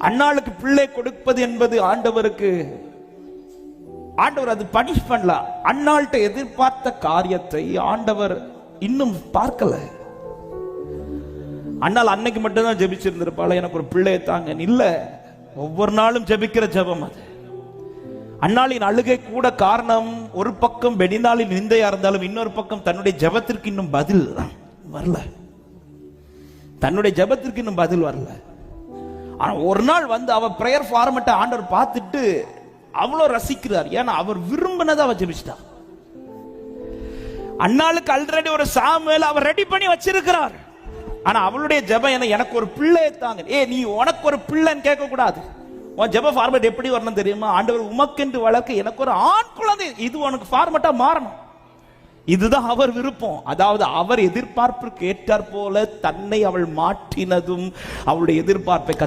அண்ணாளுக்கு பிள்ளை கொடுப்பது என்பது ஆண்டவருக்கு ஆண்டவர் அது பனிஷ் பண்ணல. அண்ணாள்கிட்ட எதிர்பார்த்த காரியத்தை ஆண்டவர் இன்னும் பார்க்கல. அண்ணால் அன்னைக்கு மட்டும்தான் ஜெபிச்சிருந்திருப்பாள். எனக்கு ஒரு பிள்ளையை தாங்க இல்ல. ஒவ்வொரு நாளும் ஜெபிக்கிற ஜெபம் அது. அண்ணாளின் அழுகை கூட காரணம் ஒரு பக்கம் வெடிநாளின் நிந்தையா இருந்தாலும் இன்னொரு பக்கம் தன்னுடைய ஜெபத்திற்கு இன்னும் பதில் வரல. தன்னுடைய ஜெபத்திற்கு இன்னும் பதில் வரல. ஆனால் ஒரு நாள் வந்து அவள் ப்ரேயர் ஃபார்மட்டை ஆண்டவர் பார்த்துட்டு அவ்வளோ ரசிக்கிறார். ஏன்னா அவர் விரும்பினதை அவள் ஜெபிச்சிட்டா. அண்ணாளுக்கு ஆல்ரெடி ஒரு சாமுவேல் அவர் ரெடி பண்ணி வச்சிருக்கிறார். ஆனா அவளுடைய ஜெபம் என்ன எனக்கு ஒரு பிள்ளை தாங்க. ஏ நீ உனக்கு ஒரு பிள்ளைன்னு கேட்க கூடாது உன் ஜெப ஃபார்மட் எப்படி வரணும் தெரியுமா? ஆண்டவர் உமக்கென்று வளர்க்க எனக்கு ஒரு ஆண் குழந்தை. இது உனக்கு ஃபார்மட்டா மாறணும். இதுதான் அவர் விருப்பம். அதாவது அவர் எதிர்பார்ப்பிற்கு ஏற்றாற் போல தன்னை அவள் மாற்றினதும் அவளுடைய எதிர்பார்ப்பை